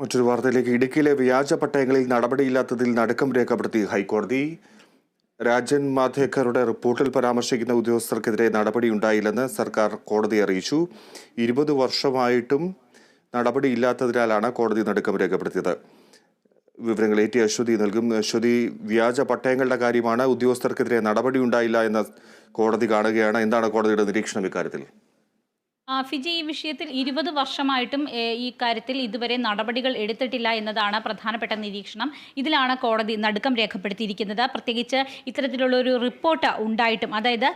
മറ്റൊരു വാർത്തയിലേക്ക്. ഇടുക്കിയിലെ വ്യാജ പട്ടയങ്ങളിൽ നടപടിയില്ലാത്തതിൽ നടുക്കം രേഖപ്പെടുത്തി ഹൈക്കോടതി. രാജൻ മാധേക്കറുടെ റിപ്പോർട്ടിൽ പരാമർശിക്കുന്ന ഉദ്യോഗസ്ഥർക്കെതിരെ നടപടിയുണ്ടായില്ലെന്ന് സർക്കാർ കോടതി അറിയിച്ചു. ഇരുപത് വർഷമായിട്ടും നടപടിയില്ലാത്തതിനാലാണ് കോടതി നടുക്കം രേഖപ്പെടുത്തിയത്. വിവരങ്ങൾ എ ടി അശ്വതി നൽകും. അശ്വതി വ്യാജ പട്ടയങ്ങളുടെ കാര്യമാണ് ഉദ്യോഗസ്ഥർക്കെതിരെ നടപടിയുണ്ടായില്ല എന്ന കോടതി കാണുകയാണ്. എന്താണ് കോടതിയുടെ നിരീക്ഷണം ഇക്കാര്യത്തിൽ? ഫിജി ഈ വിഷയത്തിൽ ഇരുപത് വർഷമായിട്ടും ഈ കാര്യത്തിൽ ഇതുവരെ നടപടികൾ എടുത്തിട്ടില്ല എന്നതാണ് പ്രധാനപ്പെട്ട നിരീക്ഷണം. ഇതിലാണ് കോടതി നടുക്കം രേഖപ്പെടുത്തിയിരിക്കുന്നത്. പ്രത്യേകിച്ച് ഇത്തരത്തിലുള്ള ഒരു റിപ്പോർട്ട് ഉണ്ടായിട്ടും അതായത്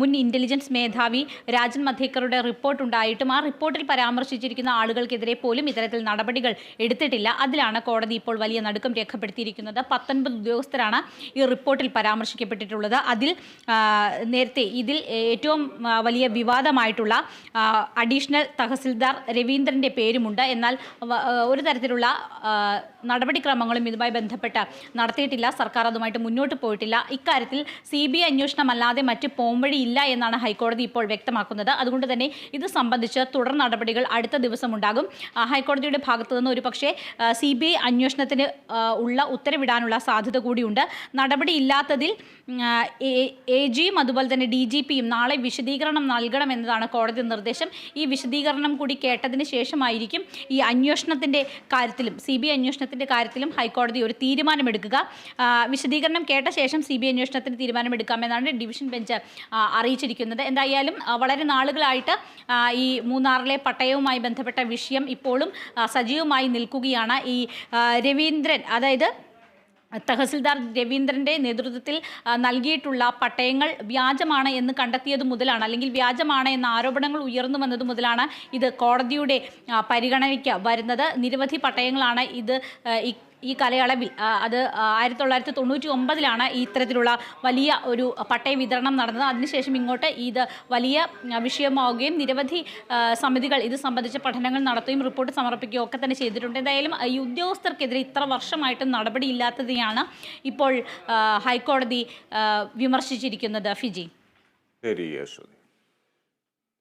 മുൻ ഇന്റലിജൻസ് മേധാവി രാജൻ മധേക്കറുടെ റിപ്പോർട്ട് ഉണ്ടായിട്ടും ആ റിപ്പോർട്ടിൽ പരാമർശിച്ചിരിക്കുന്ന ആളുകൾക്കെതിരെ പോലും ഇത്തരത്തിൽ നടപടികൾ എടുത്തിട്ടില്ല. അതിലാണ് കോടതി ഇപ്പോൾ വലിയ നടുക്കം രേഖപ്പെടുത്തിയിരിക്കുന്നത്. പത്തൊൻപത് ഉദ്യോഗസ്ഥരാണ് ഈ റിപ്പോർട്ടിൽ പരാമർശിക്കപ്പെട്ടിട്ടുള്ളത്. അതിൽ നേരത്തെ ഇതിൽ ഏറ്റവും വലിയ വിവാദമായിട്ടുള്ള അഡീഷണൽ തഹസിൽദാർ രവീന്ദ്രന്റെ പേരുമുണ്ട്. എന്നാൽ ഒരു തരത്തിലുള്ള നടപടിക്രമങ്ങളും ഇതുമായി ബന്ധപ്പെട്ട് നടത്തിയിട്ടില്ല. സർക്കാർ അതുമായിട്ട് മുന്നോട്ട് പോയിട്ടില്ല. ഇക്കാര്യത്തിൽ സി ബി ഐ അന്വേഷണമല്ലാതെ മറ്റ് പോംവഴിയില്ല എന്നാണ് ഹൈക്കോടതി ഇപ്പോൾ വ്യക്തമാക്കുന്നത്. അതുകൊണ്ട് തന്നെ ഇത് സംബന്ധിച്ച് തുടർ നടപടികൾ അടുത്ത ദിവസം ഉണ്ടാകും ഹൈക്കോടതിയുടെ ഭാഗത്തു നിന്ന് ഒരു പക്ഷേ സി ബി ഐ അന്വേഷണത്തിന് ഉള്ള ഉത്തരവിടാനുള്ള സാധ്യത കൂടിയുണ്ട്. നടപടിയില്ലാത്തതിൽ എ ജിയും അതുപോലെ തന്നെ ഡി ജി പിയും നാളെ വിശദീകരണം നൽകണം എന്നതാണ് കോടതി നിർദ്ദേശം. ഈ വിശദീകരണം കൂടി കേട്ടതിന് ശേഷമായിരിക്കും ഈ അന്വേഷണത്തിന്റെ കാര്യത്തിലും സി ബി ഐ അന്വേഷണത്തിന്റെ കാര്യത്തിലും ഹൈക്കോടതി ഒരു തീരുമാനമെടുക്കുക. വിശദീകരണം കേട്ട ശേഷം സി ബി ഐ അന്വേഷണത്തിന് തീരുമാനമെടുക്കാമെന്നാണ് ഡിവിഷൻ ബെഞ്ച് അറിയിച്ചിരിക്കുന്നത്. എന്തായാലും വളരെ നാളുകളായിട്ട് ഈ മൂന്നാറിലെ പട്ടയവുമായി ബന്ധപ്പെട്ട വിഷയം ഇപ്പോഴും സജീവമായി നിൽക്കുകയാണ് ഈ രവീന്ദ്രൻ. അതായത് തഹസിൽദാർ രവീന്ദ്രന്റെ നേതൃത്വത്തിൽ നൽകിയിട്ടുള്ള പട്ടയങ്ങൾ വ്യാജമാണ് എന്ന് കണ്ടെത്തിയത് മുതലാണ് അല്ലെങ്കിൽ വ്യാജമാണ് എന്ന ആരോപണങ്ങൾ ഉയർന്നു വന്നത് മുതലാണ് ഇത് കോടതിയുടെ പരിഗണനയ്ക്ക് വരുന്നത്. നിരവധി പട്ടയങ്ങളാണ് ഇത് ഈ കാലയളവിൽ അത് ആയിരത്തി തൊള്ളായിരത്തി തൊണ്ണൂറ്റി ഒമ്പതിലാണ് ഇത്തരത്തിലുള്ള വലിയ ഒരു പട്ടയ വിതരണം നടന്നത്. അതിനുശേഷം ഇങ്ങോട്ട് ഇത് വലിയ വിഷയമാവുകയും നിരവധി സമിതികൾ ഇത് സംബന്ധിച്ച പഠനങ്ങൾ നടത്തുകയും റിപ്പോർട്ട് സമർപ്പിക്കുകയും ഒക്കെ തന്നെ ചെയ്തിട്ടുണ്ട്. എന്തായാലും ഈ ഉദ്യോഗസ്ഥർക്കെതിരെ ഇത്ര വർഷമായിട്ടും നടപടിയില്ലാത്തതിനെയാണ് ഇപ്പോൾ ഹൈക്കോടതി വിമർശിച്ചിരിക്കുന്നത്. ഫിജി. ശരി അശ്വതി